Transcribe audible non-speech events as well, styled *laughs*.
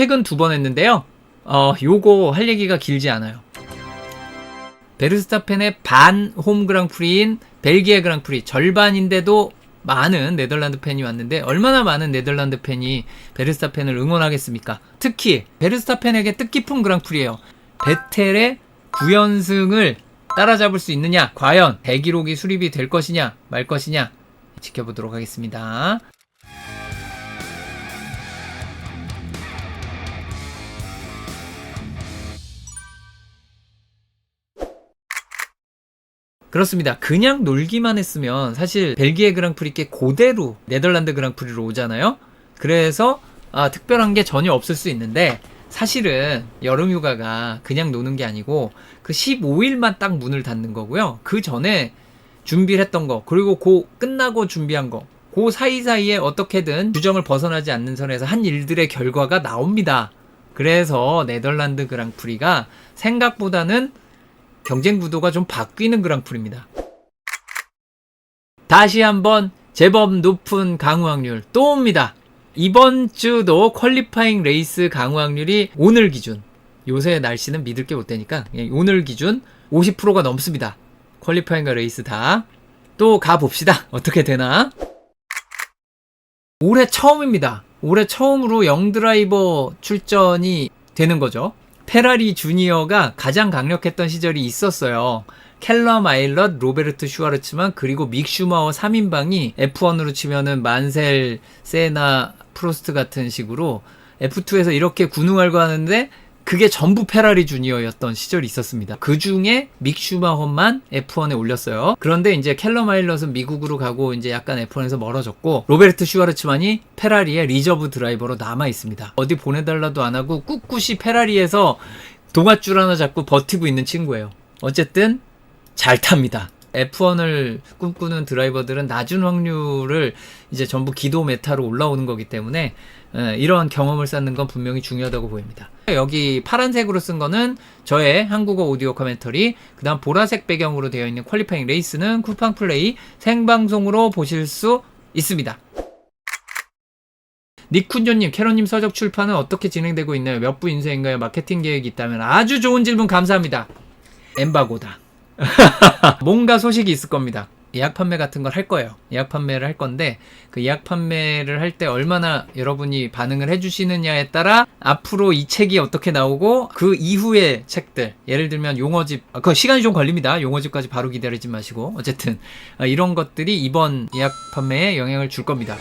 최근 두 번 했는데요. 어, 요거 할 얘기가 길지 않아요. 베르스타펜의 반 홈 그랑프리인 벨기에 그랑프리 절반인데도 많은 네덜란드 팬이 왔는데 얼마나 많은 네덜란드 팬이 베르스타펜을 응원하겠습니까? 특히 베르스타펜에게 뜻깊은 그랑프리예요. 베텔의 9연승을 따라잡을 수 있느냐? 과연 대기록이 수립이 될 것이냐 말 것이냐 지켜보도록 하겠습니다. 그렇습니다. 그냥 놀기만 했으면 사실 벨기에 그랑프리께 고대로 네덜란드 그랑프리로 오잖아요. 그래서 아, 특별한 게 전혀 없을 수 있는데 사실은 여름 휴가가 그냥 노는 게 아니고 그 15일만 딱 문을 닫는 거고요. 그 전에 준비를 했던 거 그리고 그 끝나고 준비한 거. 그 사이사이에 어떻게든 규정을 벗어나지 않는 선에서 한 일들의 결과가 나옵니다. 그래서 네덜란드 그랑프리가 생각보다는 경쟁 구도가 좀 바뀌는 그랑프리입니다. 다시 한번 제법 높은 강우 확률 또 옵니다. 이번 주도 퀄리파잉 레이스 강우 확률이 오늘 기준 요새 날씨는 믿을 게 못 되니까 그냥 오늘 기준 50%가 넘습니다. 퀄리파잉과 레이스 다. 또 가봅시다. 어떻게 되나? 올해 처음입니다. 올해 처음으로 영드라이버 출전이 되는 거죠. 페라리 주니어가 가장 강력했던 시절이 있었어요. 켈러 마일럿, 로베르트 슈와르츠만 그리고 믹 슈마워 3인방이 F1으로 치면은 만셀, 세나, 프로스트 같은 식으로 F2에서 이렇게 군웅할고 하는데 그게 전부 페라리 주니어였던 시절이 있었습니다. 그 중에 믹 슈마허만 F1에 올렸어요. 그런데 이제 켈러 마일럿은 미국으로 가고 이제 약간 F1에서 멀어졌고 로베르트 슈와르츠만이 페라리의 리저브 드라이버로 남아 있습니다. 어디 보내달라도 안 하고 꿋꿋이 페라리에서 동아줄 하나 잡고 버티고 있는 친구예요. 어쨌든 잘 탑니다. F1을 꿈꾸는 드라이버들은 낮은 확률을 이제 전부 기도 메타로 올라오는 거기 때문에 에, 이러한 경험을 쌓는 건 분명히 중요하다고 보입니다. 여기 파란색으로 쓴 거는 저의 한국어 오디오 커멘터리, 그 다음 보라색 배경으로 되어 있는 퀄리파잉 레이스는 쿠팡 플레이 생방송으로 보실 수 있습니다. 니쿤조님, 캐런님 서적 출판은 어떻게 진행되고 있나요? 몇 부 인쇄인가요? 마케팅 계획이 있다면 아주 좋은 질문 감사합니다. 엠바고다. *laughs* 뭔가 소식이 있을 겁니다. 예약 판매 같은 걸 할 거예요. 예약 판매를 할 건데 그 예약 판매를 할 때 얼마나 여러분이 반응을 해주시느냐에 따라 앞으로 이 책이 어떻게 나오고 그 이후의 책들 예를 들면 용어집 아, 그 시간이 좀 걸립니다. 용어집까지 바로 기다리지 마시고 어쨌든 아, 이런 것들이 이번 예약 판매에 영향을 줄 겁니다.